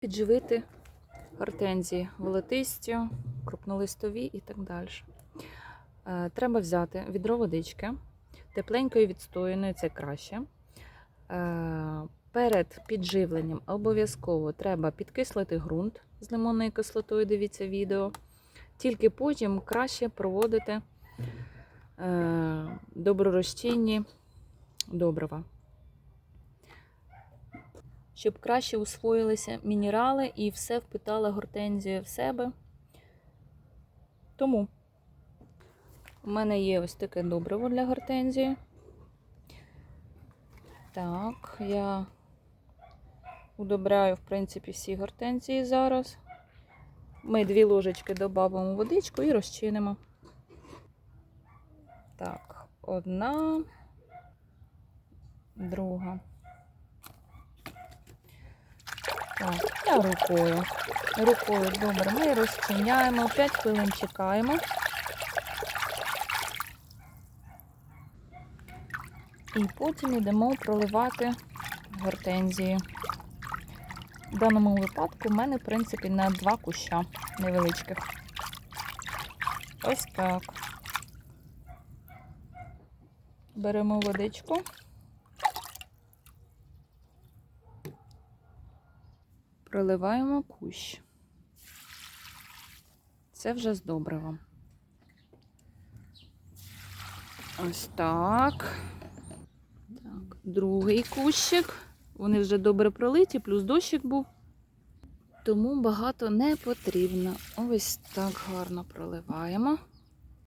Підживити гортензії волотисті, крупнолистові і так далі. Е, Треба взяти відро водички, тепленької відстояної, це краще. Е, Перед підживленням обов'язково треба підкислити ґрунт з лимонною кислотою, дивіться відео. Тільки потім краще проводити е, добророзчинні добрива. Щоб краще усвоїлися мінерали і все впитала гортензія в себе. Тому у мене є ось таке добриво для гортензії. Так, я удобряю, в принципі, всі гортензії зараз. Ми дві ложечки додамо водичку і розчинимо. Так, одна, друга. Так, та рукою. Рукою добре. Ми розчиняємо, 5 хвилин чекаємо. І потім йдемо проливати гортензії. В даному випадку в мене, в принципі, на два куща невеличких. Ось так. Беремо водичку. Проливаємо кущ. Це вже з добривом. Ось так. Так, другий кущик. Вони вже добре пролиті, плюс дощик був. Тому багато не потрібно. Ось так гарно проливаємо.